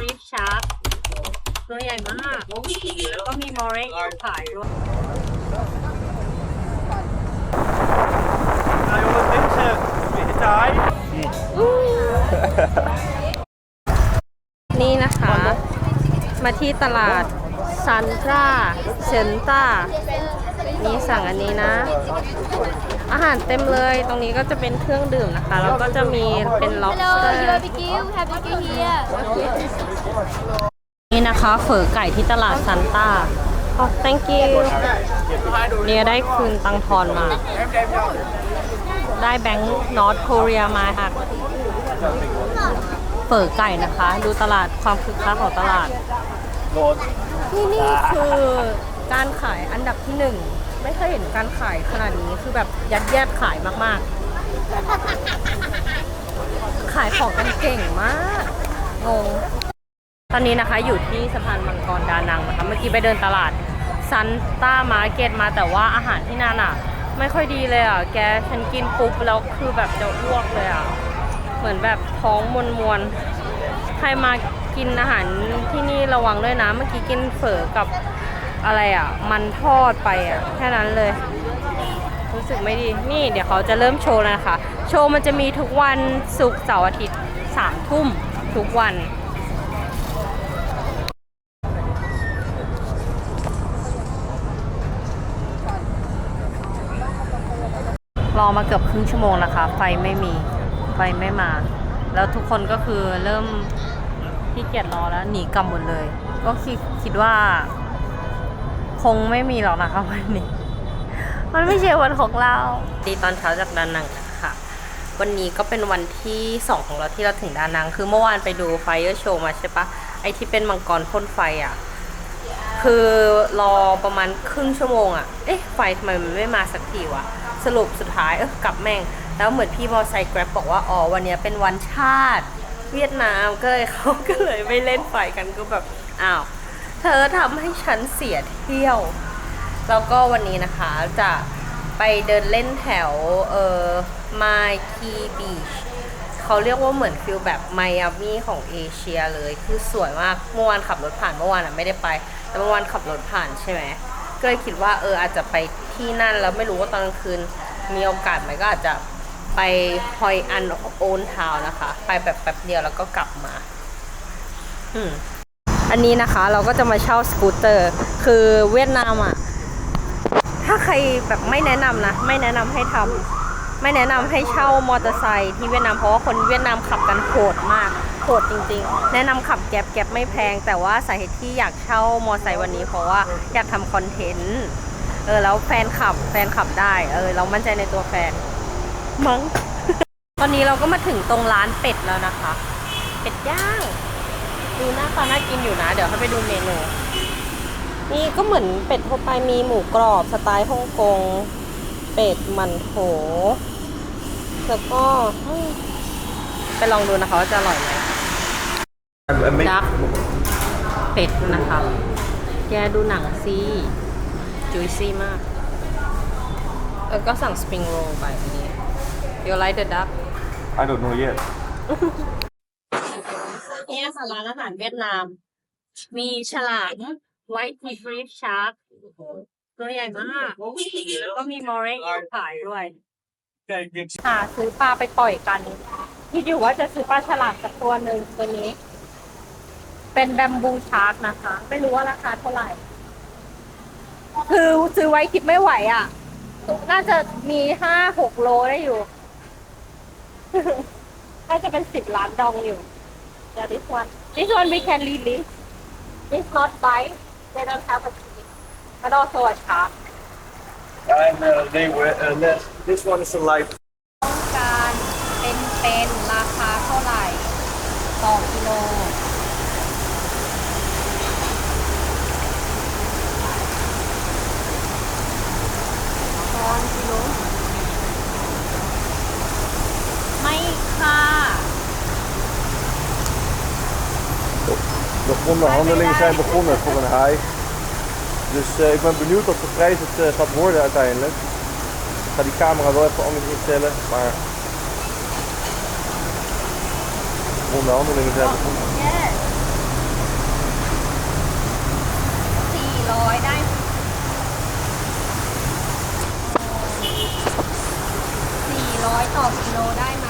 รีชาร์กตัวใหญ่มาก ก็มีมอเร็กขายด้วย Nou jongens, dit is eh, weer de taai. นี่นะคะ มาที่ตลาดซันตราเซนตานี่สั่งอันนี้นะ อาหารเต็มเลย ตรงนี้ก็จะเป็นเครื่องดื่มนะคะ แล้วก็จะมีเป็น Hello, lobster you barbecue? Have barbecue here. นี่นะคะเฝอไก่ที่ตลาดซันต้าอ๋อ thank you เนี่ยได้คืนตังทอนมา ได้แบงค์นอร์ทโคเรียมาค่ะเฝอไก่นะคะ ดูตลาดความคึกคักของตลาด ที่นี่คือการขายอันดับที่หนึ่ง ไม่เคยเห็นการขายขนาดนี้คือแบบยัดแยดขายมากๆ ขายของกันเก่งมากงงตอนนี้นะคะอยู่ที่สะพานมังกรดานังนะคะเมื่อกี้ไปเดินตลาดซันต้ามาร์เก็ตมาแต่ว่าอาหารที่นั่นอะ ไม่ค่อยดีเลยอะ แกฉันกินปุ๊บแล้วคือแบบจะอ้วกเลยอะ เหมือนแบบท้องมวนมวนใครมากินอาหารที่นี่ระวังด้วยนะ เมื่อกี้กินเฝอกับ อะไรอะ มันทอดไปอะแค่นั้นเลย รู้สึกไม่ดี นี่เดี๋ยวเขาจะเริ่มโชว์แล้วนะคะ โชว์มันจะมีทุกวันศุกร์เสาร์อาทิตย์สามทุ่มทุกวันรอมาเกือบครึ่งชั่วโมงแล้วค่ะไฟไม่มีไฟไม่มา แล้วทุกคนก็คือเริ่มที่เกียจรอแล้วหนีกลับหมดเลย ก็คิดว่า คงไม่มีหรอกนะคะวันนี้ มันไม่ใช่วันของเรา ดีตอนเช้าจากดานังนะคะวันนี้ก็เป็นวันที่ 2 ของเราที่เราถึงดานัง คือเมื่อวานไปดูไฟเออร์โชว์มาใช่ปะไอที่เป็นมังกรพ่นไฟอะ คือรอประมาณครึ่งชั่วโมงอะเอ๊ะ ไฟทำไมมันไม่มาสักทีวะ สรุปสุดท้ายเออกลับแม่ง แล้วเหมือนพี่มอไซค์แกร็บบอกว่า อ๋อ วันนี้เป็นวันชาติ เวียดนามก็เลยเขาก็เลยไม่เล่นไฟกันก็แบบ อ้าว เธอทำให้ฉันเสียเที่ยว แล้วก็วันนี้นะคะจะไปเดินเล่นแถวเอ่อ My Key Beach เขาเรียกว่าเหมือนฟิลแบบไมอามี่ของเอเชียเลย คือสวยมาก เมื่อวานขับรถผ่านเมื่อวานอะไม่ได้ไป แต่เมื่อวานขับรถผ่านใช่ไหมก็เลยคิดว่าเอออาจจะไปที่นั่นแล้วไม่รู้ว่าตอนกลางคืนมีโอกาสไหมก็อาจจะไปฮอยอันโอนทาวนะคะ ไปแบบแป๊บเดียวแล้วก็กลับมา อืม อันนี้นะคะเราก็จะมาเช่าสกูตเตอร์ คือเวียดนามอะ ถ้าใครแบบไม่แนะนำนะ ไม่แนะนำให้ทำไม่แนะนำให้เช่ามอเตอร์ไซค์ที่เวียดนามเพราะว่าคนเวียดนามขับกันโหดมากโหดจริงๆ แนะนำขับแก๊บแก๊บไม่แพง แต่ว่าสาเหตุที่อยากเช่ามอเตอร์ไซค์วันนี้ เพราะว่าอยากทำคอนเทนต์เออแล้วแฟนขับแฟนขับได้เออเรามั่นใจในตัวแฟนมั้งตอนนี้เราก็มาถึงตรงร้านเป็ดแล้วนะคะ เป็ดย่าง ดูหน้าตาน่ากินอยู่นะ เดี๋ยวให้ไปดูเมนู นี่ก็เหมือนเป็ดทั่วไปมีหมูกรอบสไตล์ฮ่องกง เป็ดหมันโถ แล้วก็อืมไปลองดูนะคะว่าจะอร่อยไหมดักเป็ดนะคะแกดูหนังซีจุยซี่มาก แล้วก็สั่งสปริงโรลไปอันนี้ You like the duck I don't know yet. เนี่ยค่ะร้านอาหารเวียดนาม มีฉลามไวท์ทีฟรีชาร์กตัวใหญ่มากก็มีมอเรกขายด้วยหาซื้อปลาไปปล่อยกันคิดอยู่ว่าจะซื้อปลาฉลามสักตัวหนึ่งตัวนี้ เป็นแบมบูชาร์กนะคะ ไม่รู้ว่าราคาเท่าไหร่ คือซื้อไว้คิดไม่ไหวอะ น่าจะมีห้าหกโลได้อยู่ น่าจะเป็นสิบล้านดองอยู่ เดี๋ยว this one this one we can release it's not bite they don't have a teeth but also a shark and uh, they were uh, this, this one is a live ต้องการเป็นเป็น onderhandelingen zijn begonnen voor een haai. Dus ik ben benieuwd wat de prijs het gaat worden uiteindelijk. Ik ga die camera wel even anders instellen, maar onderhandelingen zijn begonnen. Oh, 400 kilometer.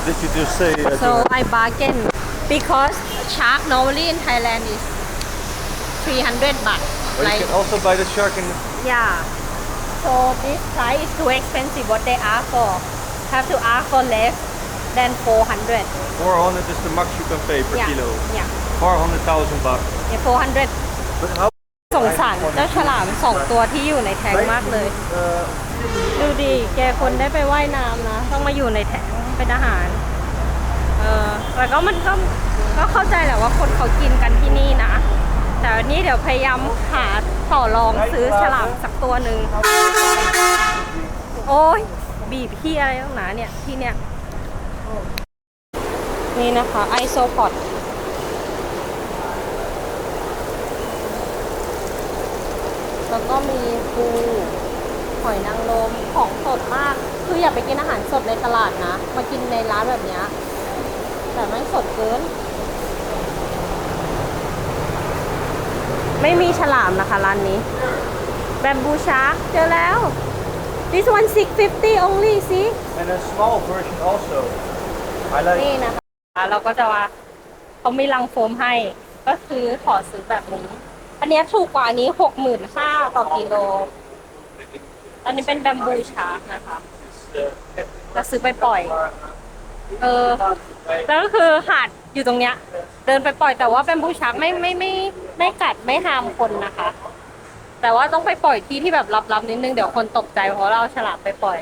What did you just say? uh, So Johan? I bargain because shark normally in Thailand is 300 baht. But you can also buy the shark in yeah. So this price is too expensive. What they ask for, have to ask for less than 400. 400 is the max you can pay per yeah. kilo. Yeah. 400,000 baht. Yeah, 400. But how? สงสารเจ้าฉลามสองตัวที่อยู่ในแทงมากเลย Uh, ดูดิ แกคนได้ไปว่ายน้ำนะ ต้องมาอยู่ในแทง เป็นอาหาร เออแต่ก็มันก็ก็เข้าใจแหละว่าคนเขากินกันที่นี่นะ แต่วันนี้เดี๋ยวพยายามหาต่อรองซื้อฉลามสักตัวหนึ่ง โอ้ยบีบที่อะไรตั้งหนาเนี่ยที่เนี่ย นี่นะคะไอโซพอดแล้วก็มีปูหอยนางรมของสดมาก คืออย่าไปกินอาหารสดในตลาดนะ มากินในร้านแบบเนี้ยแต่ไม่สดเกิน ไม่มีฉลามนะคะร้านนี้ แบมบูชาร์กเจอแล้ว this one 650 only see and a small version also. I like นี่นะคะเราก็จะว่าเขามีลังโฟมให้ ก็คือขอซื้อแบบนี้ อันเนี้ยถูกกว่าอันนี้หกหมื่นห้าต่อกิโล อันนี้เป็นแบมบูชาร์กนะคะ จะซื้อไปปล่อย เออ แล้วก็คือหาดอยู่ตรงเนี้ย เดินไปปล่อยแต่ว่าแบมบูชักไม่ไม่ไม่ไม่กัดไม่หามคนนะคะ แต่ว่าต้องไปปล่อยที่ที่แบบลับๆนิดนึงเดี๋ยวคนตกใจเพราะเราเอาฉลามไปปล่อย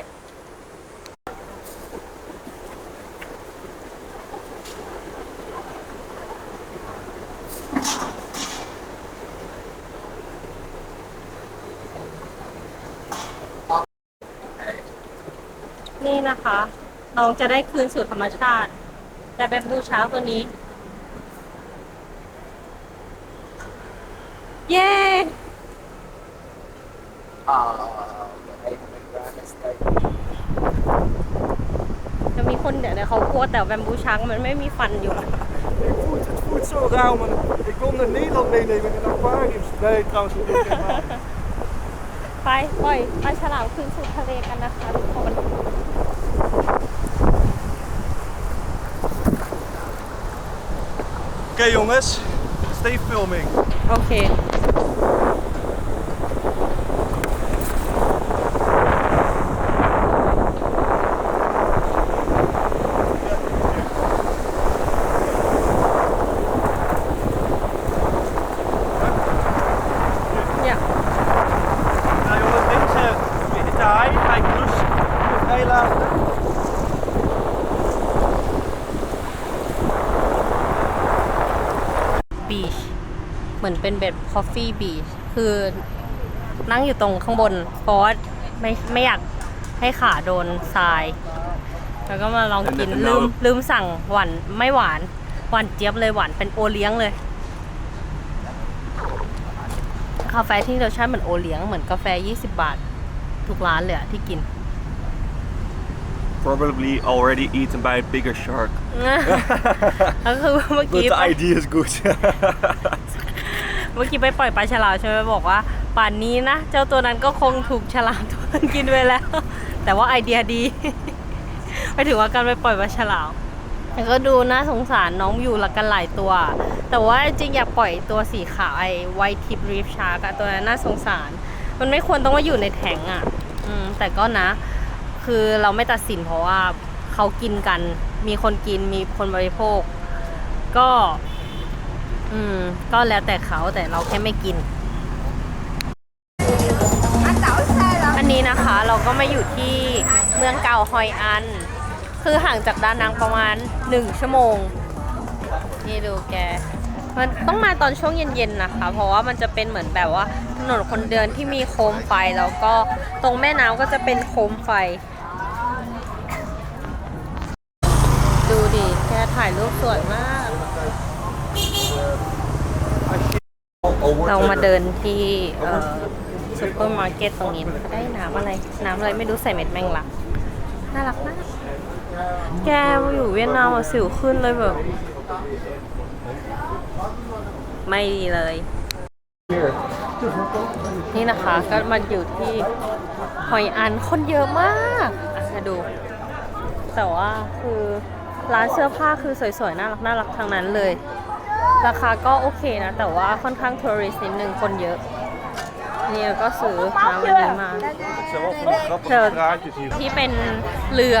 นี่นะคะน้องจะได้คืนสู่ธรรมชาติ แต่แบบบูชาตัวนี้ เย้จะมีคนเดี๋ยวเขากลัวแต่แบมบูชักมันไม่มีฟันอยู่ Het voelt, het voelt zo rauw, man. Ik kom naar Nederland meenemen in een aquarium. Nee, trouwens, dat doe ik helemaal niet. ไปปล่อยปลาฉลามคืนสู่ทะเลกันนะคะทุกคน Oké jongens, stay filming. โอเค Ja. Nou jongens, deze de haai ga ik dus vrij laten. บีช เหมือนเป็นแบบคอฟฟี่บีชคือนั่งอยู่ตรงข้างบน เพราะว่าไม่ไม่อยากให้ขาโดนทราย แล้วก็มาลองกินแล้วลืมลืมสั่งหวานไม่หวาน หวานเจี๊ยบเลยหวานเป็นโอเลี้ยงเลย กาแฟที่รสชาติเหมือนโอเลี้ยงเหมือนกาแฟ 20 บาท ทุกร้านเลยอะที่กิน Probably already eaten by a bigger shark. แล้วคือเมื่อ But กี้ the idea is good. เมื่อกี้ไปปล่อยปลาฉลามใช่ไหมบอกว่า ป่านนี้นะ เจ้าตัวนั้นก็คงถูกฉลามตัวนั้นกินไปแล้ว แต่ว่าไอเดียดีไปถึงว่าการไปปล่อยปลาฉลามแต่ก็ดูน่าสงสารน้องอยู่ละกันหลายตัว แต่ว่าจริงอยากปล่อยตัวสีขาวไอไวท์ทิปรีฟชาร์กตัวนั้นน่าสงสาร มันไม่ควรต้องมาอยู่ในแทงอะ อืม แต่ก็นะ คือเราไม่ตัดสินเพราะว่าเขากินกัน มีคนกินมีคนบริโภค ก็ อืม ก็แล้วแต่เขาแต่เราแค่ไม่กิน อันนี้นะคะเราก็มาอยู่ที่เมืองเก่าฮอยอัน คือห่างจากดานังประมาณ1ชั่วโมง นี่ดูแก มันต้องมาตอนช่วงเย็นๆนะคะ เพราะว่ามันจะเป็นเหมือนแบบว่าถนนคนเดินที่มีโคมไฟแล้วก็ตรงแม่น้ำก็จะเป็นโคมไฟ ดูดิแกถ่ายรูปสวยมาก เรามาเดินที่เอ่อซูเปอร์มาร์เก็ตตรงนี้นะคะได้น้ำอะไร น้ำอะไรไม่รู้ใส่เม็ดแมงลัก น่ารักมากแกมาอยู่เวียดนามอะสิวขึ้นเลยแบบ ไม่ดีเลย นี่นะคะก็มาอยู่ที่หอยอันคนเยอะมากอะมาดู แต่ว่าคือร้านเสื้อผ้าคือสวยๆ น่ารักน่ารักทั้งนั้นเลย ราคาก็โอเคนะ แต่ว่าค่อนข้างทัวริสต์นิดนึงคนเยอะ เนี่ยก็ซื้อน้ำอันนี้มา Het zijn wel van die grappige Zo. praatjes hier. ที่เป็นเรือ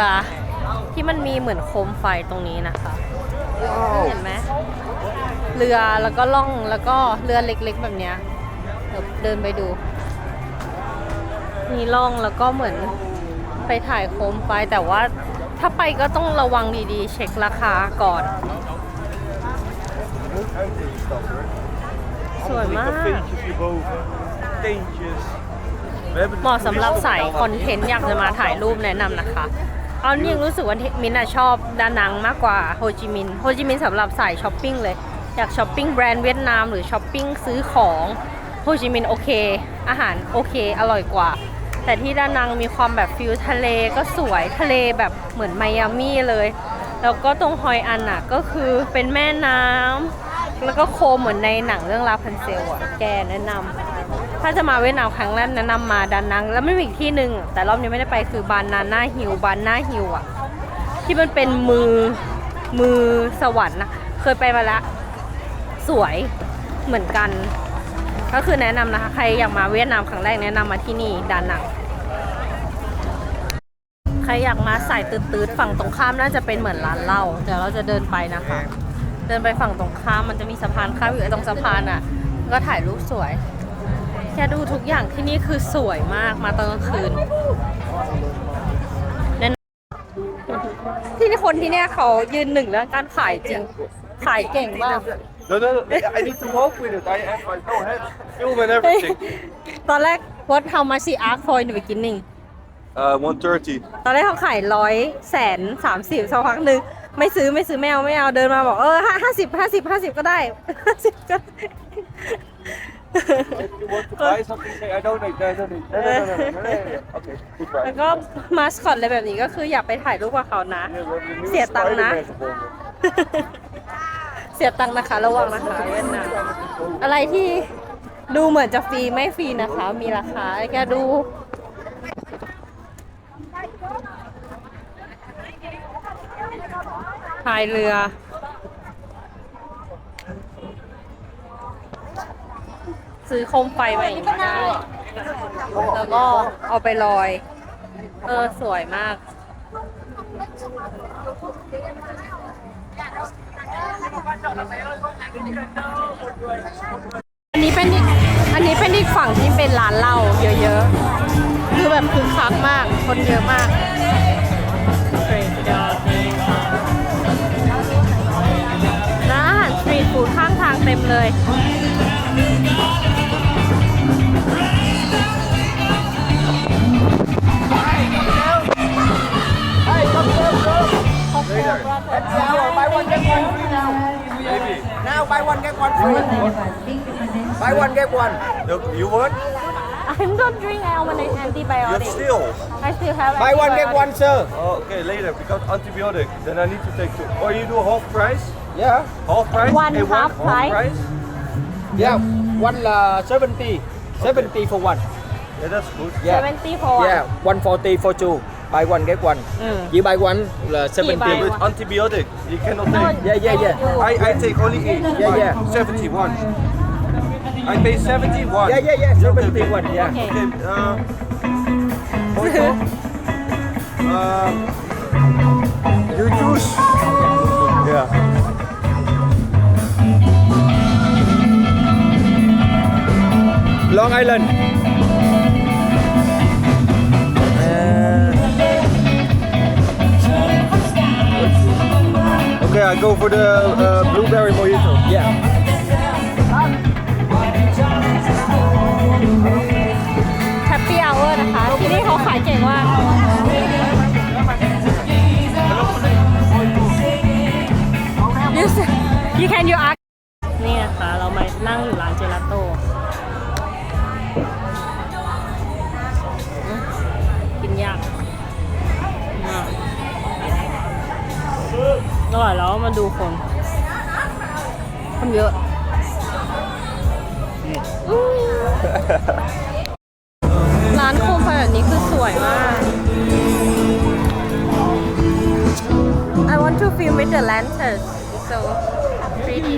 ที่มันมีเหมือนโคมไฟตรงนี้นะคะเห็นไหมเรือแล้วก็ล่องแล้วก็เรือเล็กๆแบบเนี้ยเดี๋ยวเดินไปดู มีล่องแล้วก็เหมือนไปถ่ายโคมไฟแต่ว่าถ้าไปก็ต้องระวังดีๆ เช็คราคาก่อน สวยมาก Cafeetjes hierboven, teentjes. We hebben เหมาะสำหรับสายคอนเทนต์อยากจะมาถ่ายรูปแนะนำนะคะ เอานี่ยังรู้สึกว่ามินท์อะชอบดานังมากกว่าโฮจิมินห์โฮจิมินห์สำหรับสายช้อปปิ้งเลย อยากช้อปปิ้งแบรนด์เวียดนามหรือช้อปปิ้งซื้อของโฮจิมินห์โอเค อาหารโอเค อร่อยกว่า แต่ที่ดานังมีความแบบฟิลทะเลก็สวยทะเลแบบเหมือนไมอามี่เลย แล้วก็ตรงฮอยอันอะก็คือเป็นแม่น้ำ แล้วก็โคมเหมือนในหนังเรื่องลาพันเซลอะแกแนะนำถ้าจะมาเวียดนามครั้งแรกแนะนำมาดานัง แล้วไม่มีอีกที่หนึ่งแต่รอบนี้ไม่ได้ไปคือบานนาน่าฮิลบานนาฮิลอะที่มันเป็นมือมือสวรรค์นะเคยไปมาแล้วสวยเหมือนกัน ก็คือแนะนำนะคะ ใครอยากมาเวียดนามครั้งแรกแนะนำมาที่นี่ดานังใครอยากมาสายตืดๆฝั่งตรงข้ามน่าจะเป็นเหมือนร้านเหล้าเดี๋ยวเราจะเดินไปนะคะ เดินไปฝั่งตรงข้ามมันจะมีสะพานข้ามอยู่ไอ้ตรงสะพานอะ ก็ถ่ายรูปสวย แค่ดูทุกอย่างที่นี่คือสวยมากมาตอนกลางคืนแน่นที่นี่คนที่เนี่ยเขายืนหนึ่งเรื่องการขายจริง ขายเก่งมาก No, no, no. I need to walk with it. I have my no head, film and everything. ตอนแรก what how much she ask for in the beginning Uh, 130. ตอนแรกเขาขายร้อยแสนสามสิบสักพักหนึ่ง ไม่ซื้อไม่ซื้อไม่เอาไม่เอาเดินมาบอกเออห้าสิบห้าสิบห้าสิบก็ได้ห้าสิบก็ได้ If you want to buy something, say I don't need. I don't need. No, no, no, no, no, no, no, no. Okay, แล้ว goodbye. ก็มาสคอตอะไรแบบนี้ก็คืออยากไปถ่ายรูปกับเขานะ Yeah, we have the new เสียตังค์นะ Spider-Man gevonden. เสียตังค์นะคะ ระวังนะคะเวียดนามอะไรที่ดูเหมือนจะฟรีไม่ฟรีนะคะ มีราคาแกดูายเรือ ซื้อโคมไฟมาอย่างนี้ได้แล้วก็เอาไปลอย เออ สวยมาก อันนี้เป็นอีกอันนี้เป็นอีกฝั่งที่เป็นร้านเหล้าเยอะๆ คือแบบคึกคักมาก คนเยอะมาก ข้างทางเต็มเลย buy one get one free now. Now buy one get one free. Buy one get one. Look, you want? I'm not drink I want an You have antibiotic still. I still have Buy one get antibiotic. one, sir. Oh, okay, later because antibiotic. Then I need to take two. Or you do half price? Yeah. Half price? One Hey, half price? Yeah. One uh, 70. 70 for one. Yeah, that's good. Yeah. 70 for Yeah. 140 for two. Buy one get one. Mm. You buy one uh, 70. buy With one. antibiotic, you cannot No, take. Yeah, yeah, yeah. I, I take only eight. Yeah, yeah. 71. I pay 71. Yeah, yeah, yeah. 71. Yeah. Okay. Okay, uh, photo. uh, Long Island. Uh, okay. Okay, I go for the uh, blueberry mojito. Yeah. แฮปปี้อเวอร์นะคะ ที่นี่เขาขายเก่งมาก you s- you can you ask นี่นะคะ เรามานั่งอยู่ร้านเจลาโต้ อร่อยแล้วมาดูคน คนเยอะอืมร้านโคมไฟแบบนี้คือสวยมาก I want to film with the lanterns so pretty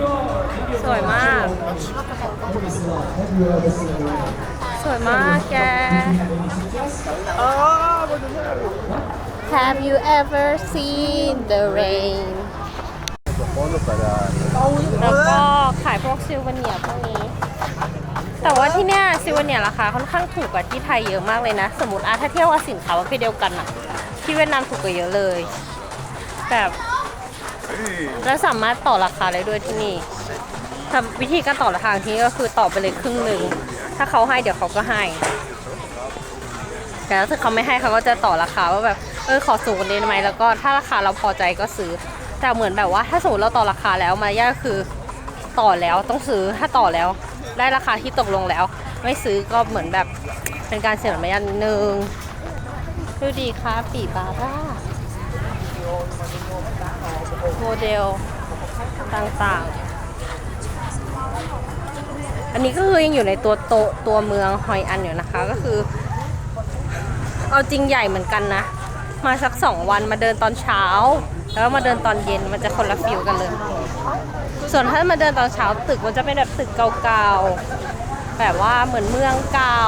สวยมาก สวยมากแก Have you ever seen the rain แล้วก็ขายพวกซิลเวเนียร์พวกนี้ แต่ว่าที่เนี่ยซิลเวเนียร์ราคาค่อนข้างถูกกว่าที่ไทยเยอะมากเลยนะ สมมติอะถ้าเทียบว่าสินค้าประเภทเดียวกันอะที่เวียดนามถูกกว่าเยอะเลย แบบแล้วสามารถต่อราคาได้ด้วยที่นี่ทำวิธีการต่อราคาที่นี่ก็คือต่อไปเลยครึ่งหนึ่งถ้าเขาให้เดี๋ยวเขาก็ให้ แต่ถ้าเขาไม่ให้เขาก็จะต่อราคาว่าแบบเออขอสูงกว่านี้ไหมแล้วก็ถ้าราคาเราพอใจก็ซื้อ แต่เหมือนแบบว่าถ้าสมมติเราต่อราคาแล้วมารยาคือต่อแล้วต้องซื้อถ้าต่อแล้ว ได้ราคาที่ตกลงแล้ว ไม่ซื้อก็เหมือนแบบเป็นการเสียมารยาทนิดนึงดูดีค่ะปีบาร่าโมเดลต่างๆ อันนี้ก็คือยังอยู่ในตัวโตตัวเมืองฮอยอันอยู่นะคะก็คือ เอาจริงใหญ่เหมือนกันนะ มาสักสองวันมาเดินตอนเช้า แล้วมาเดินตอนเย็นมันจะคนละฟิลกันเลย ส่วนถ้ามาเดินตอนเช้าตึกมันจะเป็นแบบตึกเก่าๆ แบบว่าเหมือนเมืองเก่า